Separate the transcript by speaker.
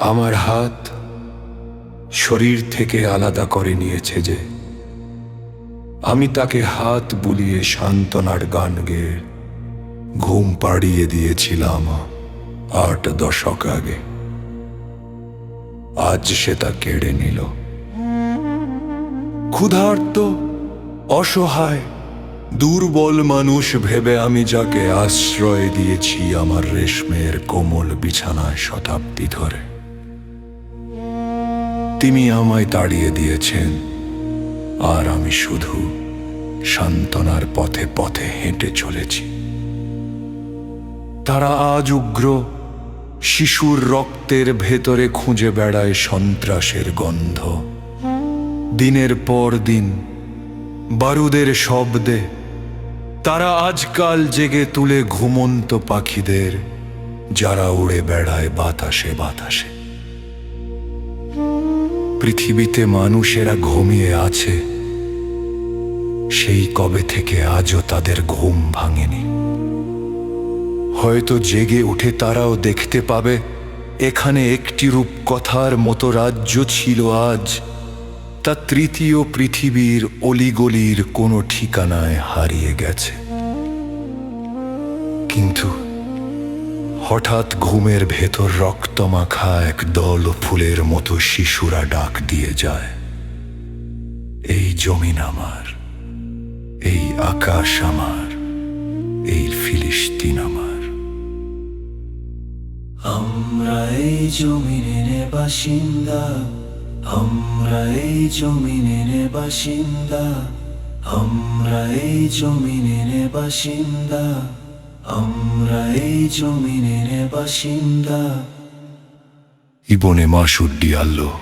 Speaker 1: আমার হাত শরীর থেকে আলাদা করে নিয়েছে যে আমি তাকে হাত বুলিয়ে সান্ত্বনার গান গেয়ে ঘুম পাড়িয়ে দিয়েছিলাম আট দশক আগে। আজ সে তা কেড়ে নিল। ক্ষুধার্ত, অসহায়, দুর্বল মানুষ ভেবে আমি যাকে আশ্রয় দিয়েছি আমার রেশমের কোমল বিছানায় শতাব্দী ধরে। তিনি আমায় তাড়িয়ে দিয়েছেন। আর আমি শুধু সান্ত্বনার পথে পথে হেঁটে চলেছি। তারা আজ উগ্র শিশুর রক্তের ভেতরে খুঁজে বেড়ায় সন্ত্রাসের গন্ধ। দিনের পর দিন বারুদের শব্দে তারা আজকাল জেগে তুলে ঘুমন্ত পাখিদের, যারা উড়ে বেড়ায় বাতাসে বাতাসে। পৃথিবীতে মানুষেরা ঘুমিয়ে আছে। সেই কবে থেকে আজও তাদের ঘুম ভাঙেনি। হয়তো জেগে উঠে তারাও দেখতে পাবে, এখানে একটি রূপকথার মতো রাজ্য ছিল আজ। তা তৃতীয় পৃথিবীর অলিগলির কোনো ঠিকানায় হারিয়ে গেছে। কিন্তু হঠাৎ ঘুমের ভেতর রক্তমাখা এক দল ফুলের মতো শিশুরা ডাক দিয়ে যায়। এই জমিন আমার, এই আকাশ আমার, এই ফিলিস্তিন আমার।
Speaker 2: আমরা এই জমিনের বাসিন্দা, আমরা এই জমিনের বাসিন্দা, আমরা এই জমিনের বাসিন্দা। আমরা এই জমিনের বাসিন্দা।
Speaker 1: ইবনে মাসুদ্দি আল্লাহ